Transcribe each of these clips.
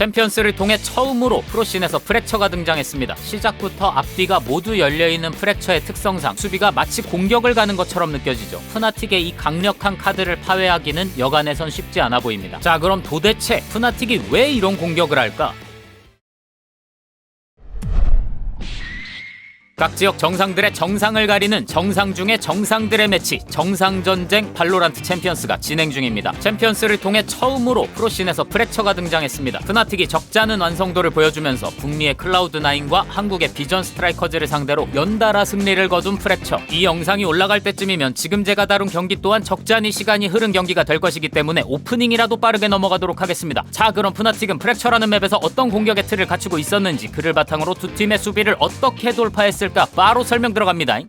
챔피언스를 통해 처음으로 프로씬에서 프랙처가 등장했습니다. 시작부터 앞뒤가 모두 열려있는 프랙처의 특성상 수비가 마치 공격을 가는 것처럼 느껴지죠. 푸나틱의 이 강력한 카드를 파괴하기는 여간에선 쉽지 않아 보입니다. 자 그럼 도대체 푸나틱이 왜 이런 공격을 할까? 각 지역 정상들의 정상을 가리는 정상 중의 정상들의 매치 정상전쟁 발로란트 챔피언스가 진행 중입니다. 챔피언스를 통해 처음으로 프로씬에서 프랙처가 등장했습니다. 푸나틱이 적잖은 완성도를 보여주면서 북미의 클라우드9과 한국의 비전 스트라이커즈를 상대로 연달아 승리를 거둔 프랙처 이 영상이 올라갈 때쯤이면 지금 제가 다룬 경기 또한 적잖이 시간이 흐른 경기가 될 것이기 때문에 오프닝이라도 빠르게 넘어가도록 하겠습니다. 자 그럼 푸나틱은 프랙처라는 맵에서 어떤 공격의 틀을 갖추고 있었는지 그를 바탕으로 두 팀의 수비를 어떻게 돌파했을 까 바로 설명 들어갑니다.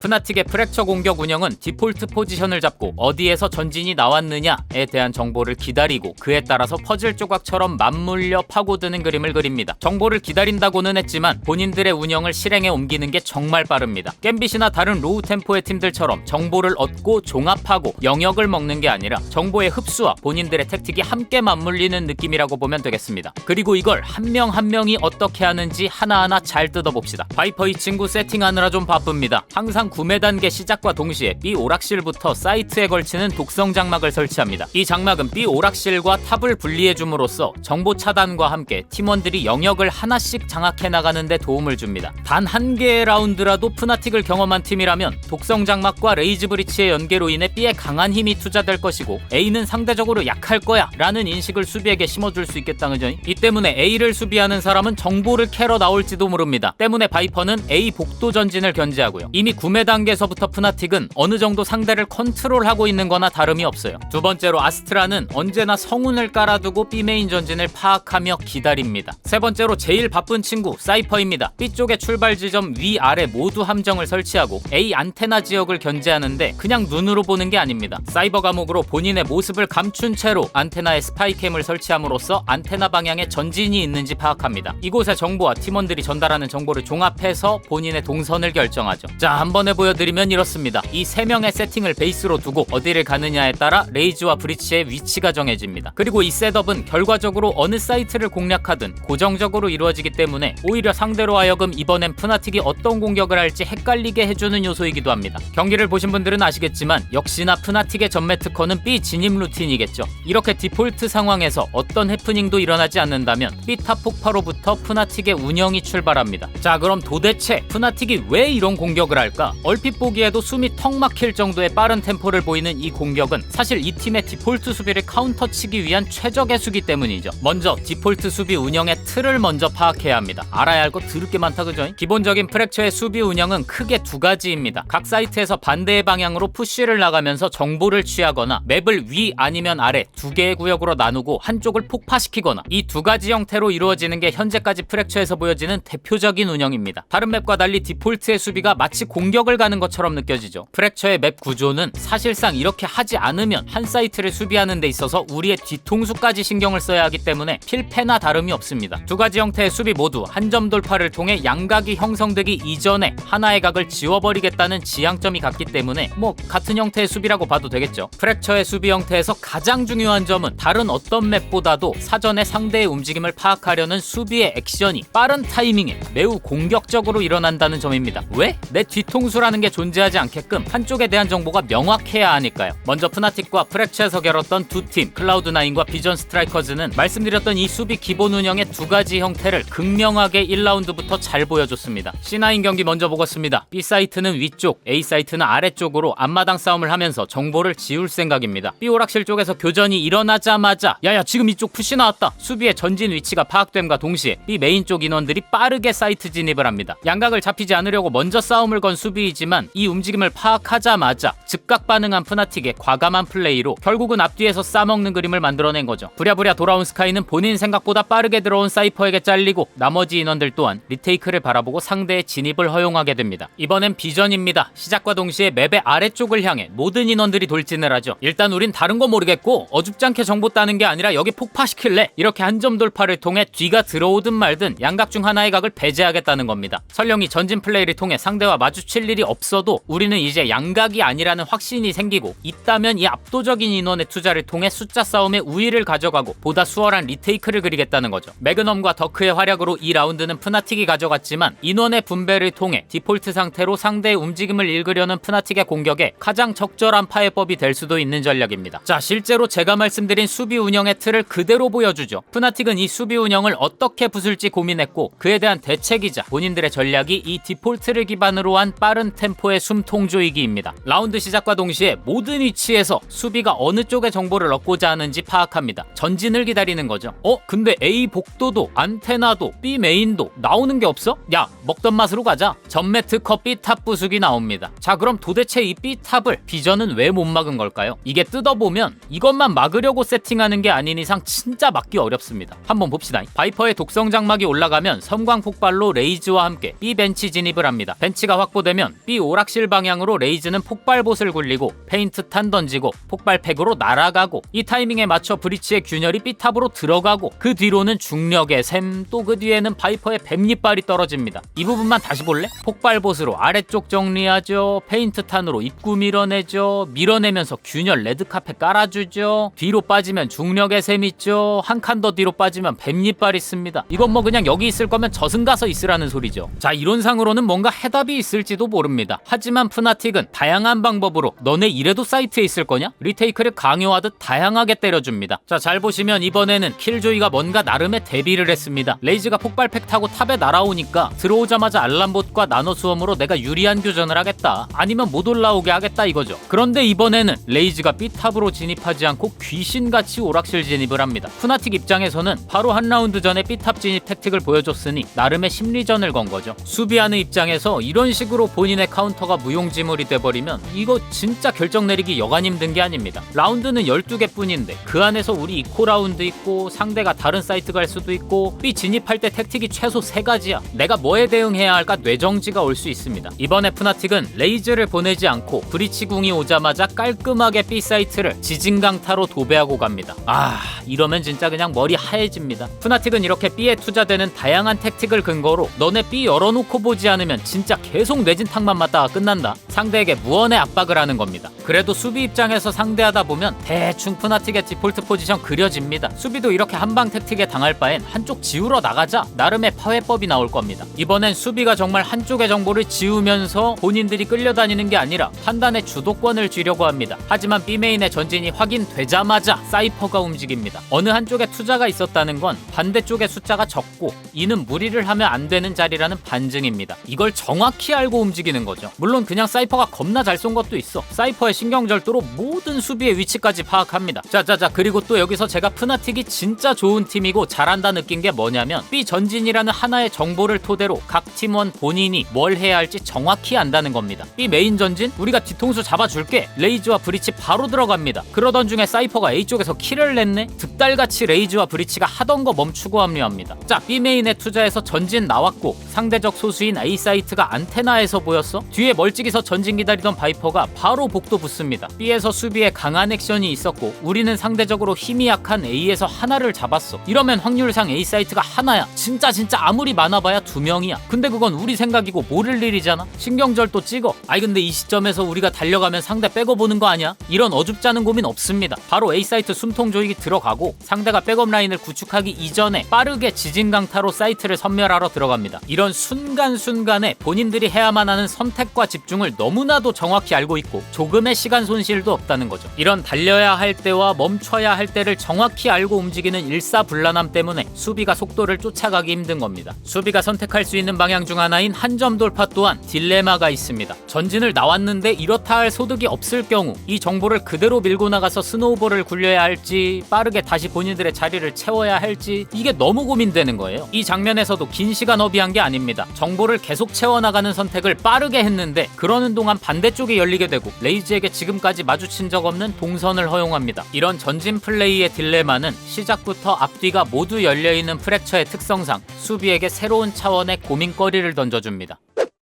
푸나틱의 프랙처 공격 운영은 디폴트 포지션을 잡고 어디에서 전진이 나왔느냐에 대한 정보를 기다리고 그에 따라서 퍼즐 조각처럼 맞물려 파고드는 그림을 그립니다. 정보를 기다린다고는 했지만 본인들의 운영을 실행에 옮기는 게 정말 빠릅니다. 겜빗이나 다른 로우 템포의 팀들처럼 정보를 얻고 종합하고 영역을 먹는 게 아니라 정보의 흡수와 본인들의 택틱이 함께 맞물리는 느낌이라고 보면 되겠습니다. 그리고 이걸 한 명한 명이 어떻게 하는지 하나하나 잘 뜯어봅시다. 바이퍼 이 친구 세팅하느라 좀 바쁩니다. 항상 구매 단계 시작과 동시에 B 오락실부터 사이트에 걸치는 독성 장막을 설치합니다. 이 장막은 B 오락실과 탑을 분리해 줌으로써 정보 차단과 함께 팀원들이 영역을 하나씩 장악해 나가는 데 도움을 줍니다. 단 한 개의 라운드라도 푸나틱을 경험한 팀이라면 독성 장막과 레이즈 브리치의 연계로 인해 B에 강한 힘이 투자될 것이고 A는 상대적으로 약할 거야 라는 인식을 수비에게 심어줄 수 있겠다는 점. 이 때문에 A를 수비하는 사람은 정보를 캐러 나올지도 모릅니다. 때문에 바이퍼는 A 복도 전진을 견제하고요. 이미 구매 단계에서부터 푸나틱은 어느 정도 상대를 컨트롤하고 있는 거나 다름이 없어요. 두 번째로 아스트라는 언제나 성운을 깔아두고 B 메인 전진을 파악하며 기다립니다. 세 번째로 제일 바쁜 친구 사이퍼입니다. B 쪽의 출발 지점 위 아래 모두 함정을 설치하고 A 안테나 지역을 견제하는데 그냥 눈으로 보는 게 아닙니다. 사이버 감옥으로 본인의 모습을 감춘 채로 안테나에 스파이캠을 설치함으로써 안테나 방향에 전진이 있는지 파악합니다. 이곳의 정보와 팀원들이 전달하는 정보를 종합해서 본인의 동선을 결정하죠. 자, 한번 에 보여드리면 이렇습니다. 이 세 명의 세팅을 베이스로 두고 어디를 가느냐에 따라 레이즈와 브리치의 위치가 정해집니다. 그리고 이 셋업은 결과적으로 어느 사이트를 공략하든 고정적으로 이루어지기 때문에 오히려 상대로 하여금 이번엔 푸나틱이 어떤 공격을 할지 헷갈리게 해주는 요소이기도 합니다. 경기를 보신 분들은 아시겠지만 역시나 푸나틱의 전매 특허는 B 진입 루틴이겠죠. 이렇게 디폴트 상황에서 어떤 해프닝도 일어나지 않는다면 B 탑 폭파로부터 푸나틱의 운영이 출발합니다. 자 그럼 도대체 푸나틱이 왜 이런 공격을 할까? 얼핏 보기에도 숨이 턱 막힐 정도의 빠른 템포를 보이는 이 공격은 사실 이 팀의 디폴트 수비를 카운터치기 위한 최적의 수기 때문이죠. 먼저 디폴트 수비 운영의 틀을 먼저 파악해야 합니다. 알아야 할 거 드럽게 많다 그죠? 기본적인 프랙처의 수비 운영은 크게 두 가지입니다. 각 사이트에서 반대의 방향으로 푸쉬를 나가면서 정보를 취하거나 맵을 위 아니면 아래 두 개의 구역으로 나누고 한쪽을 폭파시키거나 이 두 가지 형태로 이루어지는 게 현재까지 프랙처에서 보여지는 대표적인 운영입니다. 다른 맵과 달리 디폴트의 수비가 마치 공격을 가는 것처럼 느껴지죠. 프랙처의 맵 구조는 사실상 이렇게 하지 않으면 한 사이트를 수비하는 데 있어서 우리의 뒤통수까지 신경을 써야 하기 때문에 필패나 다름이 없습니다. 두 가지 형태의 수비 모두 한 점 돌파를 통해 양각이 형성되기 이전에 하나의 각을 지워버리겠다는 지향점이 같기 때문에 뭐 같은 형태의 수비라고 봐도 되겠죠. 프랙처의 수비 형태에서 가장 중요한 점은 다른 어떤 맵보다도 사전에 상대의 움직임을 파악하려는 수비의 액션이 빠른 타이밍에 매우 공격적으로 일어난다는 점입니다. 왜? 내 뒤통수 라는 게 존재하지 않게끔 한쪽에 대한 정보가 명확해야 하니까요. 먼저 푸나틱과 프랙처에서 겨뤘던 두 팀, 클라우드9과 비전 스트라이커즈는 말씀드렸던 이 수비 기본 운영의 두 가지 형태를 극명하게 1라운드부터 잘 보여줬습니다. C9 경기 먼저 보겠습니다. B 사이트는 위쪽, A 사이트는 아래쪽으로 앞마당 싸움을 하면서 정보를 지울 생각입니다. B 오락실 쪽에서 교전이 일어나자마자 야야 지금 이쪽 푸시 나왔다. 수비의 전진 위치가 파악됨과 동시에 B 메인 쪽 인원들이 빠르게 사이트 진입을 합니다. 양각을 잡히지 않으려고 먼저 싸움을 건 수비 이지만 이 움직임을 파악하자마자 즉각 반응한 푸나틱의 과감한 플레이로 결국은 앞뒤에서 싸먹는 그림을 만들어낸 거죠. 부랴부랴 돌아온 스카이는 본인 생각보다 빠르게 들어온 사이퍼에게 잘리고 나머지 인원들 또한 리테이크를 바라보고 상대의 진입을 허용하게 됩니다. 이번엔 비전입니다. 시작과 동시에 맵의 아래쪽을 향해 모든 인원들이 돌진을 하죠. 일단 우린 다른 거 모르겠고 어줍지 않게 정보 따는 게 아니라 여기 폭파시킬래? 이렇게 한 점 돌파를 통해 뒤가 들어오든 말든 양각 중 하나의 각을 배제하겠다는 겁니다. 설령이 전진 플레이를 통해 상대와 마주칠 될 일이 없어도 우리는 이제 양각이 아니라는 확신이 생기고 있다면 이 압도적인 인원의 투자를 통해 숫자 싸움에 우위를 가져가고 보다 수월한 리테이크를 그리겠다는 거죠. 매그넘과 더크의 활약으로 이 라운드는 푸나틱이 가져갔지만 인원의 분배를 통해 디폴트 상태로 상대의 움직임을 읽으려는 푸나틱의 공격에 가장 적절한 파해법이 될 수도 있는 전략입니다. 자, 실제로 제가 말씀드린 수비 운영의 틀을 그대로 보여주죠. 푸나틱은 이 수비 운영을 어떻게 부술지 고민했고 그에 대한 대책이자 본인들의 전략이 이 디폴트를 기반으로 한 빠른 템포의 숨통조이기입니다. 라운드 시작과 동시에 모든 위치에서 수비가 어느 쪽의 정보를 얻고자 하는지 파악합니다. 전진을 기다리는 거죠. 어? 근데 A 복도도 안테나도 B 메인도 나오는 게 없어? 야 먹던 맛으로 가자. 전매 특허 B탑 부수기 나옵니다. 자 그럼 도대체 이 B탑을 비전은 왜 못 막은 걸까요? 이게 뜯어보면 이것만 막으려고 세팅하는 게 아닌 이상 진짜 막기 어렵습니다. 한번 봅시다. 바이퍼의 독성 장막이 올라가면 섬광 폭발로 레이즈와 함께 B 벤치 진입을 합니다. 벤치가 확보되면 B 오락실 방향으로 레이즈는 폭발봇을 굴리고 페인트 탄 던지고 폭발팩으로 날아가고 이 타이밍에 맞춰 브리치의 균열이 B탑으로 들어가고 그 뒤로는 중력의 샘 또 그 뒤에는 바이퍼의 뱀잎발이 떨어집니다. 이 부분만 다시 볼래? 폭발봇으로 아래쪽 정리하죠. 페인트 탄으로 입구 밀어내죠. 밀어내면서 균열 레드카펫 깔아주죠. 뒤로 빠지면 중력의 샘 있죠. 한 칸 더 뒤로 빠지면 뱀잎발 있습니다. 이건 뭐 그냥 여기 있을 거면 저승 가서 있으라는 소리죠. 자 이론상으로는 뭔가 해답이 있을지도 모 릅니다. 하지만 푸나틱은 다양한 방법으로 너네 이래도 사이트에 있을 거냐? 리테이크를 강요하듯 다양하게 때려줍니다. 자 잘 보시면 이번에는 킬조이가 뭔가 나름의 대비를 했습니다. 레이즈가 폭발팩 타고 탑에 날아오니까 들어오자마자 알람봇과 나노 수험으로 내가 유리한 교전을 하겠다. 아니면 못 올라오게 하겠다 이거죠. 그런데 이번에는 레이즈가 B탑으로 진입하지 않고 귀신같이 오락실 진입을 합니다. 푸나틱 입장에서는 바로 한 라운드 전에 B탑 진입 택틱을 보여줬으니 나름의 심리전을 건 거죠. 수비하는 입장에서 이런 식으로 본인의 카운터가 무용지물이 돼버리면 이거 진짜 결정 내리기 여간 힘든 게 아닙니다. 라운드는 12개 뿐인데 그 안에서 우리 이코 라운드 있고 상대가 다른 사이트 갈 수도 있고 B 진입할 때 택틱이 최소 3가지야. 내가 뭐에 대응해야 할까 뇌정지가 올 수 있습니다. 이번에 푸나틱은 레이즈를 보내지 않고 브리치궁이 오자마자 깔끔하게 B 사이트를 지진강타로 도배하고 갑니다. 아 이러면 진짜 그냥 머리 하얘집니다. 푸나틱은 이렇게 B에 투자되는 다양한 택틱을 근거로 너네 B 열어놓고 보지 않으면 진짜 계속 뇌진 탕만 맞다가 끝난다. 상대에게 무언의 압박을 하는 겁니다. 그래도 수비 입장에서 상대하다 보면 대충 푸나틱의 디폴트 포지션 그려집니다. 수비도 이렇게 한방 택틱에 당할 바엔 한쪽 지우러 나가자 나름의 파회법이 나올 겁니다. 이번엔 수비가 정말 한쪽의 정보를 지우면서 본인들이 끌려다니는 게 아니라 판단의 주도권을 쥐려고 합니다. 하지만 B메인의 전진이 확인되자마자 사이퍼가 움직입니다. 어느 한쪽에 투자가 있었다는 건 반대쪽의 숫자가 적고 이는 무리를 하면 안 되는 자리라는 반증입니다. 이걸 정확히 알고 움직 이는 거죠. 물론 그냥 사이퍼가 겁나 잘 쏜 것도 있어. 사이퍼의 신경절도로 모든 수비의 위치까지 파악합니다. 자자자 그리고 또 여기서 제가 푸나틱이 진짜 좋은 팀이고 잘한다 느낀 게 뭐냐면 B 전진이라는 하나의 정보를 토대로 각 팀원 본인이 뭘 해야 할지 정확히 안다는 겁니다. B 메인 전진 우리가 뒤통수 잡아줄게 레이즈와 브리치 바로 들어갑니다. 그러던 중에 사이퍼가 A 쪽에서 킬을 냈네 득달같이 레이즈와 브리치가 하던 거 멈추고 합류합니다. 자 B 메인에 투자해서 전진 나왔고 상대적 소수인 A 사이트가 안테나에서 보 였어 뒤에 멀찍이서 전진 기다리던 바이퍼가 바로 복도 붙습니다. B에서 수비에 강한 액션이 있었고 우리는 상대적으로 힘이 약한 A에서 하나를 잡았어. 이러면 확률상 A 사이트가 하나야. 진짜 진짜 아무리 많아봐야 두 명이야. 근데 그건 우리 생각이고 모를 일이잖아. 신경절도 찍어. 아이 근데 이 시점에서 우리가 달려가면 상대 빼고 보는 거 아니야? 이런 어줍잖은 고민 없습니다. 바로 A 사이트 숨통 조이기 들어가고 상대가 백업 라인을 구축하기 이전에 빠르게 지진 강타로 사이트를 섬멸하러 들어갑니다. 이런 순간순간에 본인들이 해야만 하는 선택과 집중을 너무나도 정확히 알고 있고 조금의 시간 손실도 없다는 거죠. 이런 달려야 할 때와 멈춰야 할 때를 정확히 알고 움직이는 일사불란함 때문에 수비가 속도를 쫓아가기 힘든 겁니다. 수비가 선택할 수 있는 방향 중 하나인 한 점 돌파 또한 딜레마가 있습니다. 전진을 나왔는데 이렇다 할 소득이 없을 경우 이 정보를 그대로 밀고 나가서 스노우볼을 굴려야 할지 빠르게 다시 본인들의 자리를 채워야 할지 이게 너무 고민되는 거예요. 이 장면에서도 긴 시간 허비한 게 아닙니다. 정보를 계속 채워나가는 선택을 빠르게 했는데 그러는 동안 반대쪽이 열리게 되고 레이즈에게 지금까지 마주친 적 없는 동선을 허용합니다. 이런 전진 플레이의 딜레마는 시작부터 앞뒤가 모두 열려있는 프랙처의 특성상 수비에게 새로운 차원의 고민거리를 던져줍니다.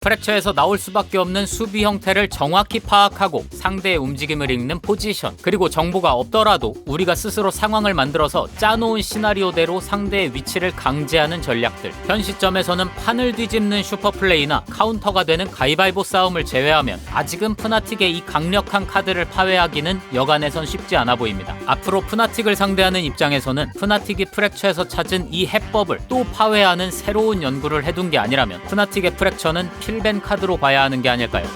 프랙처에서 나올 수밖에 없는 수비 형태를 정확히 파악하고 상대의 움직임을 읽는 포지션. 그리고 정보가 없더라도 우리가 스스로 상황을 만들어서 짜놓은 시나리오대로 상대의 위치를 강제하는 전략들. 현 시점에서는 판을 뒤집는 슈퍼플레이나 카운터가 되는 가위바위보 싸움을 제외하면 아직은 푸나틱의 이 강력한 카드를 파괴하기는 여간에선 쉽지 않아 보입니다. 앞으로 푸나틱을 상대하는 입장에서는 푸나틱이 프랙처에서 찾은 이 해법을 또 파괴하는 새로운 연구를 해둔 게 아니라면 푸나틱의 프랙처는 필벤 카드로 봐야 하는 게 아닐까요?